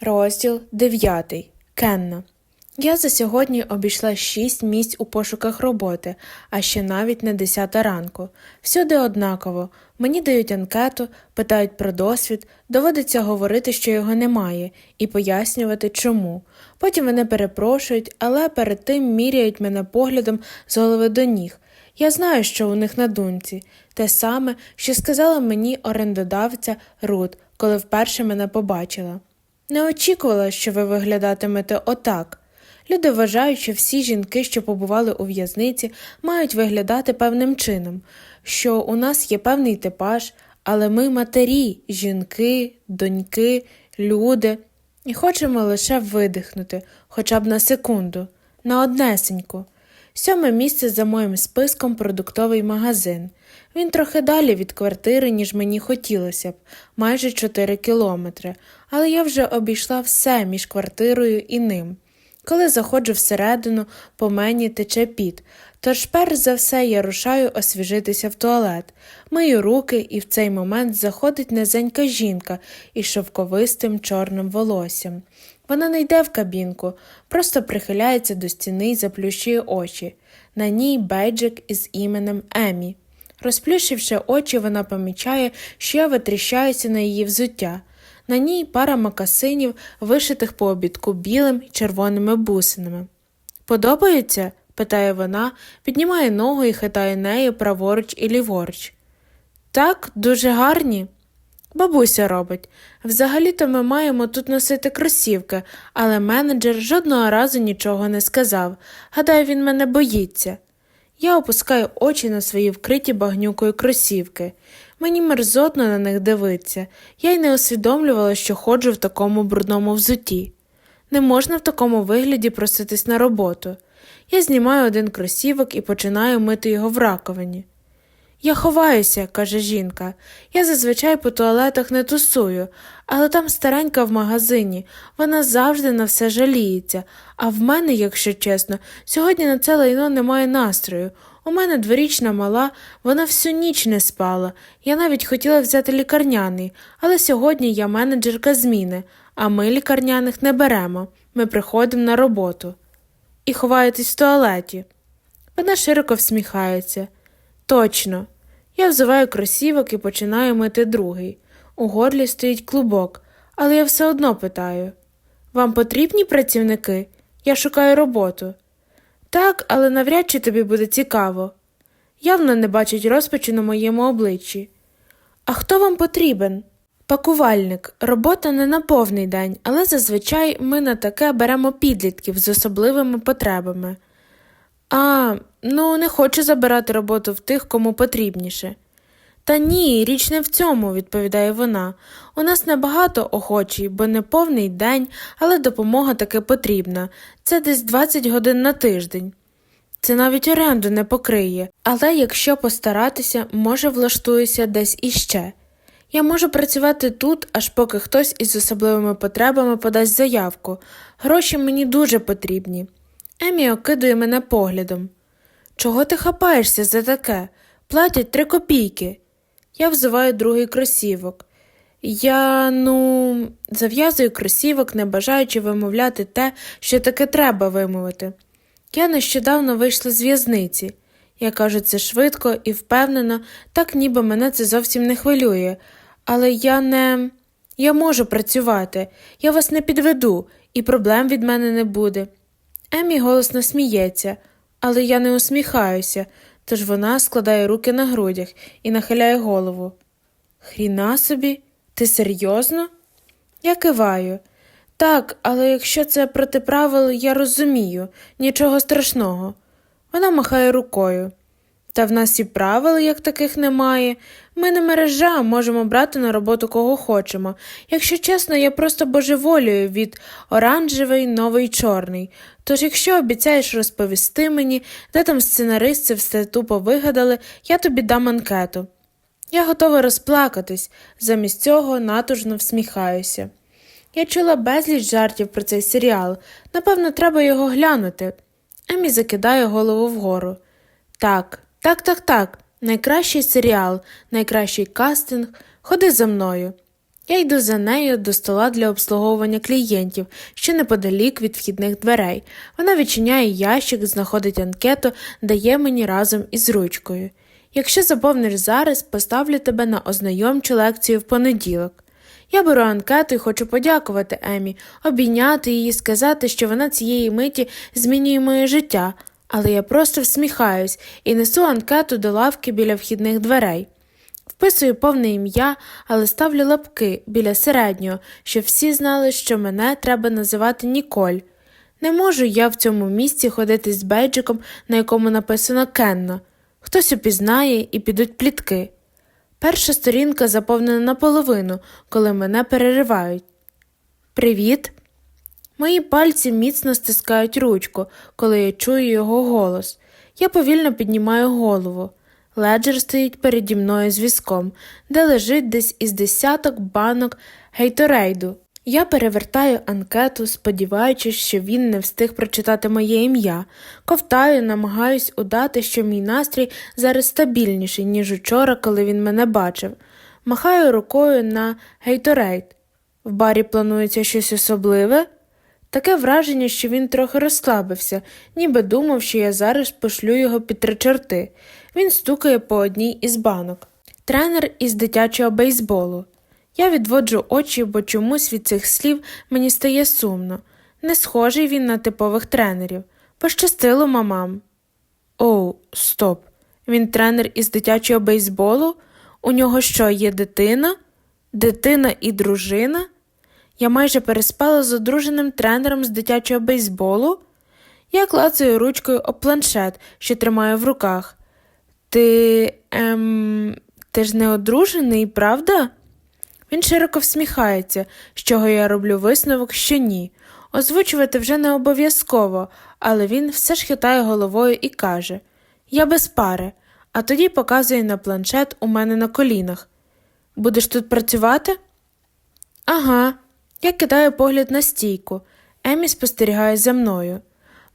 Розділ 9. Кенна. Я за сьогодні обійшла шість місць у пошуках роботи, а ще навіть не десята ранку. Всюди однаково. Мені дають анкету, питають про досвід, доводиться говорити, що його немає, і пояснювати, чому. Потім вони перепрошують, але перед тим міряють мене поглядом з голови до ніг. Я знаю, що у них на думці. Те саме, що сказала мені орендодавця Рут, коли вперше мене побачила. Не очікувала, що ви виглядатимете отак. Люди вважають, що всі жінки, що побували у в'язниці, мають виглядати певним чином, що у нас є певний типаж, але ми матері, жінки, доньки, люди, і хочемо лише видихнути, хоча б на секунду, на однесеньку. Сьоме місце за моїм списком продуктовий магазин. Він трохи далі від квартири, ніж мені хотілося б, майже 4 кілометри, але я вже обійшла все між квартирою і ним. Коли заходжу всередину, по мені тече піт, тож перш за все я рушаю освіжитися в туалет, мию руки, і в цей момент заходить низенька жінка із шовковистим чорним волоссям. Вона не йде в кабінку, просто прихиляється до стіни і заплющує очі. На ній бейджик із іменем Емі. Розплющивши очі, вона помічає, що я витріщаюся на її взуття. На ній пара макасинів, вишитих по обідку білим і червоними бусинами. Подобається? питає вона, піднімає ногу і хитає нею праворуч і ліворуч. Так, дуже гарні. Бабуся робить. Взагалі-то ми маємо тут носити кросівки, але менеджер жодного разу нічого не сказав. Гадаю, він мене боїться. Я опускаю очі на свої вкриті багнюкою кросівки. Мені мерзотно на них дивитися. Я й не усвідомлювала, що ходжу в такому брудному взутті. Не можна в такому вигляді проситись на роботу. Я знімаю один кросівок і починаю мити його в раковині. Я ховаюся, каже жінка. Я зазвичай по туалетах не тусую, але там старенька в магазині, вона завжди на все жаліється, а в мене, якщо чесно, сьогодні на це лайно немає настрою. У мене дворічна мала, вона всю ніч не спала. Я навіть хотіла взяти лікарняний, але сьогодні я менеджерка зміни, а ми лікарняних не беремо. Ми приходимо на роботу. І ховаєтесь в туалеті. Вона широко всміхається. Точно. Я взиваю кросівок і починаю мити другий. У горлі стоїть клубок, але я все одно питаю Вам потрібні працівники? Я шукаю роботу. Так, але навряд чи тобі буде цікаво. Явно не бачить розпачу на моєму обличчі. А хто вам потрібен? Пакувальник. Робота не на повний день, але зазвичай ми на таке беремо підлітків з особливими потребами. А, ну, не хочу забирати роботу в тих, кому потрібніше. Та ні, річ не в цьому, відповідає вона. У нас небагато охочі, бо не повний день, але допомога таки потрібна. Це десь 20 годин на тиждень. Це навіть оренду не покриє, але якщо постаратися, може влаштуюся десь іще. Я можу працювати тут, аж поки хтось із особливими потребами подасть заявку. Гроші мені дуже потрібні. Емі окидує мене поглядом. Чого ти хапаєшся за таке? Платять три копійки. Я взиваю другий кросівок. Я, ну, зав'язую кросівок, не бажаючи вимовляти те, що таке треба вимовити. Я нещодавно вийшла з в'язниці. Я кажу це швидко і впевнено, так ніби мене це зовсім не хвилює, але я не. Я можу працювати, я вас не підведу, і проблем від мене не буде. Емі голосно сміється, але я не усміхаюся, тож вона складає руки на грудях і нахиляє голову. Хріна собі, ти серйозно? Я киваю. Так, але якщо це проти правил, я розумію, нічого страшного. Вона махає рукою. Та в нас і правил, як таких немає. Ми не мережа, можемо брати на роботу кого хочемо. Якщо чесно, я просто божеволюю від оранжевий, новий чорний. Тож, якщо обіцяєш розповісти мені, де там сценаристи все тупо вигадали, я тобі дам анкету. Я готова розплакатись, замість цього натужно всміхаюся. Я чула безліч жартів про цей серіал. Напевно, треба його глянути. Емі закидає голову вгору. Так, так, так, так. Найкращий серіал, найкращий кастинг. Ходи за мною. Я йду за нею до стола для обслуговування клієнтів, що неподалік від вхідних дверей. Вона відчиняє ящик, знаходить анкету, дає мені разом із ручкою. Якщо заповниш зараз, поставлю тебе на ознайомчу лекцію в понеділок. Я беру анкету і хочу подякувати Емі, обійняти її, сказати, що вона цієї миті змінює моє життя, але я просто всміхаюсь і несу анкету до лавки біля вхідних дверей. Вписую повне ім'я, але ставлю лапки біля середнього, щоб всі знали, що мене треба називати Ніколь. Не можу я в цьому місці ходити з бейджиком, на якому написано Кенна. Хтось упізнає і підуть плітки. Перша сторінка заповнена наполовину, коли мене переривають. Привіт. Мої пальці міцно стискають ручку, коли я чую його голос. Я повільно піднімаю голову. Леджер стоїть переді мною з візком, де лежить десь із десяток банок гейторейду. Я перевертаю анкету, сподіваючись, що він не встиг прочитати моє ім'я, ковтаю, намагаюсь удати, що мій настрій зараз стабільніший, ніж учора, коли він мене бачив. Махаю рукою на гейторейд. В барі планується щось особливе. Таке враження, що він трохи розслабився, ніби думав, що я зараз пошлю його під три чорти. Він стукає по одній із банок. Тренер із дитячого бейсболу. Я відводжу очі, бо чомусь від цих слів мені стає сумно. Не схожий він на типових тренерів. Пощастило мамам. Оу, стоп. Він тренер із дитячого бейсболу? У нього що, є дитина? Дитина і дружина? Я майже переспала з одруженим тренером з дитячого бейсболу. Я клацаю ручкою об планшет, що тримаю в руках. Ти. ем, ти ж не одружений, правда? Він широко всміхається, з чого я роблю висновок, що ні. Озвучувати вже не обов'язково, але він все ж хитає головою і каже Я без пари, а тоді показує на планшет у мене на колінах. Будеш тут працювати? Ага. Я кидаю погляд на стійку. Емі спостерігає за мною.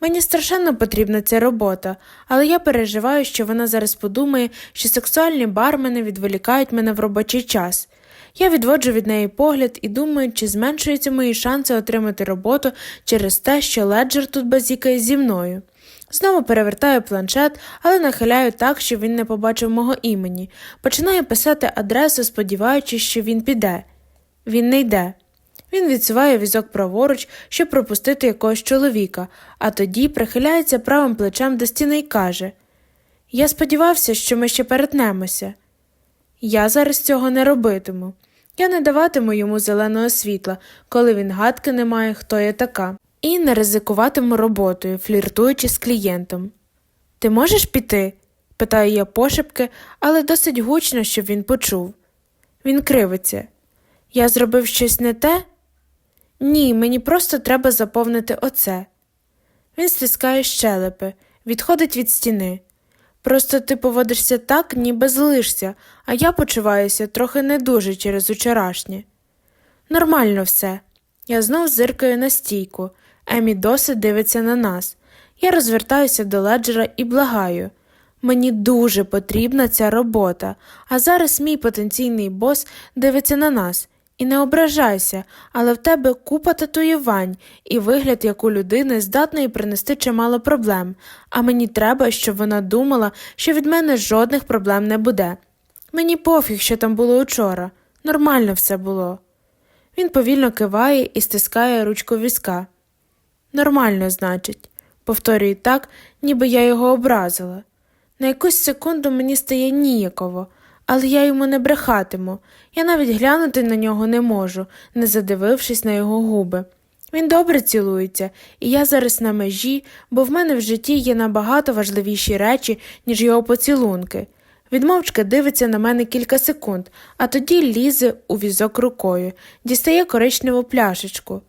Мені страшенно потрібна ця робота, але я переживаю, що вона зараз подумає, що сексуальні бармени відволікають мене в робочий час. Я відводжу від неї погляд і думаю, чи зменшуються мої шанси отримати роботу через те, що леджер тут базікає зі мною. Знову перевертаю планшет, але нахиляю так, щоб він не побачив мого імені. Починаю писати адресу, сподіваючись, що він піде. Він не йде. Він відсуває візок праворуч, щоб пропустити якогось чоловіка, а тоді прихиляється правим плечем до стіни і каже Я сподівався, що ми ще перетнемося. Я зараз цього не робитиму. Я не даватиму йому зеленого світла, коли він гадки не має, хто я така, і не ризикуватиму роботою, фліртуючи з клієнтом. Ти можеш піти? питаю я пошепки, але досить гучно, щоб він почув. Він кривиться. Я зробив щось не те? Ні, мені просто треба заповнити оце. Він стискає щелепи, відходить від стіни. Просто ти поводишся так, ніби злишся, а я почуваюся трохи не дуже через учорашнє. Нормально все. Я знов зиркаю на стійку. Емі досить дивиться на нас. Я розвертаюся до леджера і благаю. Мені дуже потрібна ця робота, а зараз мій потенційний бос дивиться на нас. І не ображайся, але в тебе купа татуювань і вигляд як у людини здатної принести чимало проблем, а мені треба, щоб вона думала, що від мене жодних проблем не буде. Мені пофіг, що там було учора. Нормально все було. Він повільно киває і стискає ручку візка. Нормально, значить, повторюю так, ніби я його образила. На якусь секунду мені стає ніяково, але я йому не брехатиму. Я навіть глянути на нього не можу, не задивившись на його губи. Він добре цілується, і я зараз на межі, бо в мене в житті є набагато важливіші речі, ніж його поцілунки. Відмовчки дивиться на мене кілька секунд, а тоді лізе у візок рукою, дістає коричневу пляшечку.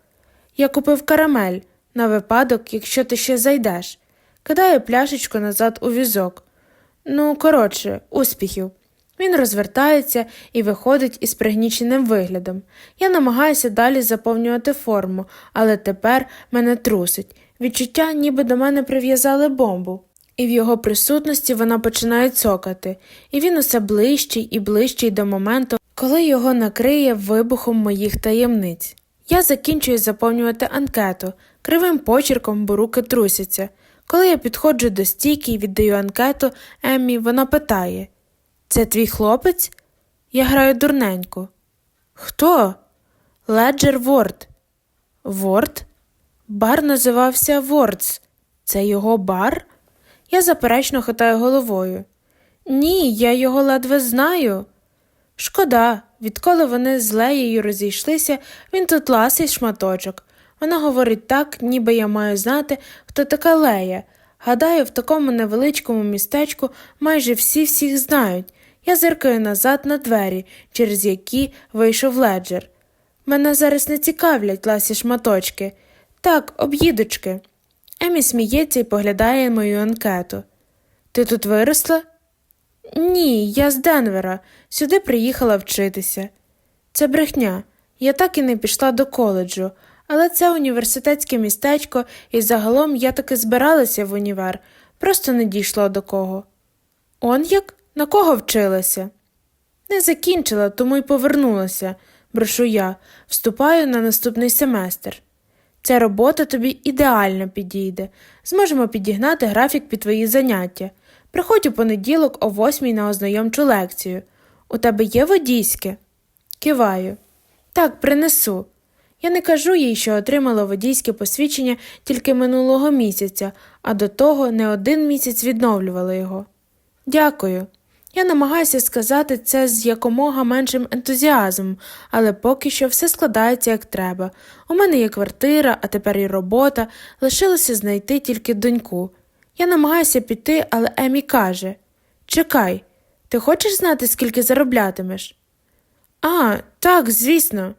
Я купив карамель на випадок, якщо ти ще зайдеш. Кидаю пляшечку назад у візок. Ну, коротше, успіхів. Він розвертається і виходить із пригніченим виглядом. Я намагаюся далі заповнювати форму, але тепер мене трусить. Відчуття, ніби до мене прив'язали бомбу. І в його присутності вона починає цокати, і він усе ближчий і ближчий до моменту, коли його накриє вибухом моїх таємниць. Я закінчую заповнювати анкету, кривим почерком, бо руки трусяться. Коли я підходжу до стійки і віддаю анкету Еммі, вона питає: Це твій хлопець? Я граю дурненьку. Хто? Леджер Ворд. Ворд? Бар називався Вордс. Це його бар? Я заперечно хитаю головою. Ні, я його ледве знаю. Шкода, відколи вони з Леєю розійшлися, він тут ласий шматочок. Вона говорить так, ніби я маю знати, хто така Лея. Гадаю, в такому невеличкому містечку майже всі всіх знають. Я зиркаю назад на двері, через які вийшов леджер. Мене зараз не цікавлять ласі шматочки. Так, об'їдочки. Емі сміється і поглядає мою анкету. Ти тут виросла? Ні, я з Денвера. Сюди приїхала вчитися. Це брехня. Я так і не пішла до коледжу, але це університетське містечко, і загалом я таки збиралася в універ, просто не дійшло до кого. Он як? На кого вчилася? Не закінчила, тому й повернулася, брошу я, вступаю на наступний семестр. Ця робота тобі ідеально підійде. Зможемо підігнати графік під твої заняття. Приходь у понеділок о восьмій на ознайомчу лекцію. У тебе є водійське? Киваю. Так, принесу. Я не кажу їй, що отримала водійське посвідчення тільки минулого місяця, а до того не один місяць відновлювала його. Дякую. Я намагаюся сказати це з якомога меншим ентузіазмом, але поки що все складається як треба. У мене є квартира, а тепер і робота, лишилося знайти тільки доньку. Я намагаюся піти, але Емі каже Чекай, ти хочеш знати, скільки зароблятимеш? А, так, звісно.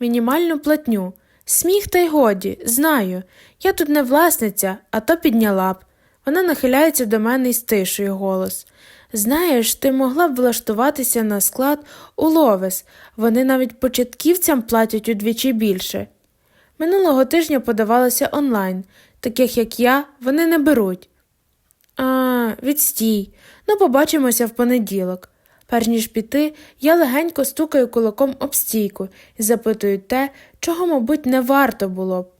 Мінімальну платню. Сміх та й годі, знаю. Я тут не власниця, а то підняла б. Вона нахиляється до мене і стишує голос. Знаєш, ти могла б влаштуватися на склад у Ловес, вони навіть початківцям платять удвічі більше. Минулого тижня подавалося онлайн, таких як я, вони не беруть. А, відстій. Ну, побачимося в понеділок. Перш ніж піти, я легенько стукаю кулаком об стійку і запитую те, чого, мабуть, не варто було б.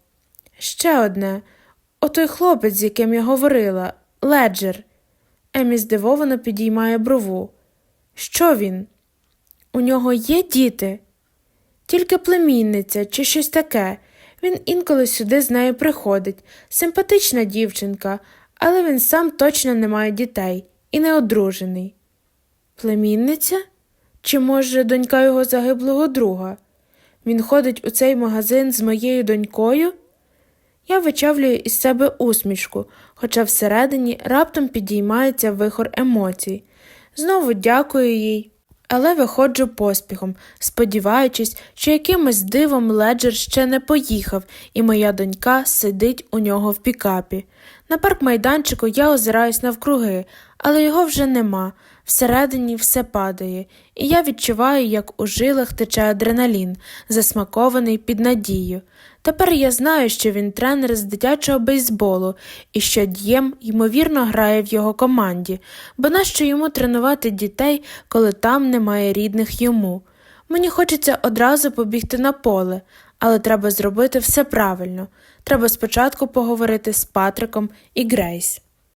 Ще одне отой хлопець, з яким я говорила, леджер. Емі здивовано підіймає брову. Що він? У нього є діти? Тільки племінниця чи щось таке. Він інколи сюди з нею приходить. Симпатична дівчинка, але він сам точно не має дітей і не одружений. Племінниця? Чи, може, донька його загиблого друга? Він ходить у цей магазин з моєю донькою? Я вичавлюю із себе усмішку, хоча всередині раптом підіймається вихор емоцій. Знову дякую їй, але виходжу поспіхом, сподіваючись, що якимось дивом леджер ще не поїхав, і моя донька сидить у нього в пікапі. На паркмайданчику я озираюсь навкруги, але його вже нема. Всередині все падає, і я відчуваю, як у жилах тече адреналін, засмакований під надію. Тепер я знаю, що він тренер з дитячого бейсболу і що Д'єм, ймовірно, грає в його команді, бо нащо йому тренувати дітей, коли там немає рідних йому. Мені хочеться одразу побігти на поле, але треба зробити все правильно. Треба спочатку поговорити з Патриком і Грейс.